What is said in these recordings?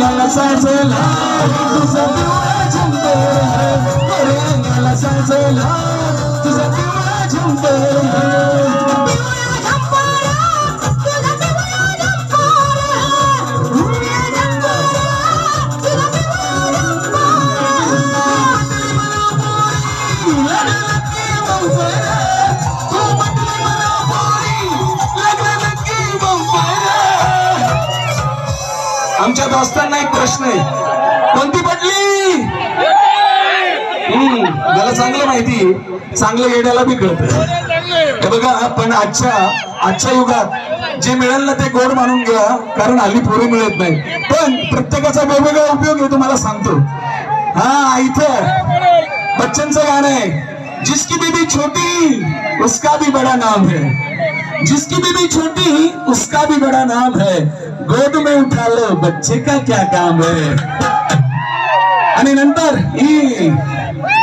I'm gonna say it loud. I'm gonna say it loud. तुझा पिवळा आमच्या दोस्तांना एक प्रश्न आहे. कोणती पडली मला चांगलं माहिती चांगलं येण्याला बी कळत. बघा पण आजच्या आजच्या युगात जे मिळेल ना ते गोड मानून घ्या कारण हल्ली पोरे मिळत नाही. पण प्रत्येकाचा वेगवेगळा उपयोग आहे तुम्हाला सांगतो. हा इथं बच्चनचं गाणं आहे. जिसकी बीबी छोटी उसका भी बड़ा नाम है. जिसकी बीबी छोटी उसका भी बड़ा नाम है. गोद में उठा लो बच्चे का क्या काम है? आणि नंतर ही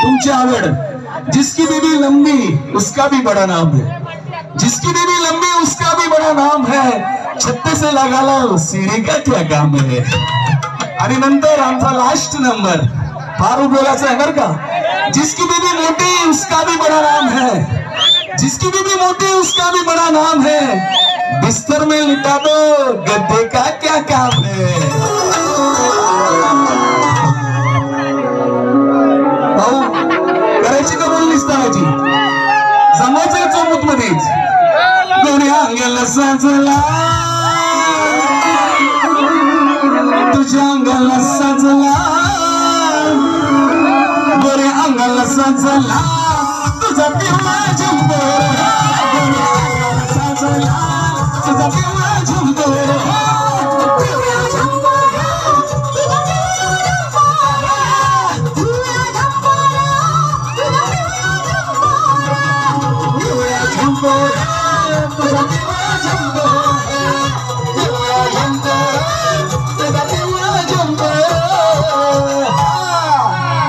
तुमची आवड जिसकी बीबी लंबी, उसका भी बड़ा नाम है। जिसकी बीबी लंबी, उसका भी बड़ा नाम है। छत्ते से लगा लो सीढ़ी का क्या काम है? आणि नंतर आमचा लास्ट नंबर फार उपयोगाचा आहे बरं का। जिसकी बीबी मोटी, उसका भी बड़ा नाम है। जिसकी बीबी मोटी, उसका भी बड़ा नाम है। बिस्तर में लिटा दो गद्दे का क्या काम है? साजला. तुझ्या अंगाला साजला. बरे अंगाला साजला. तुझा पिवळा झंबर साजला. तुझा पिवळा झंबर সুন্দর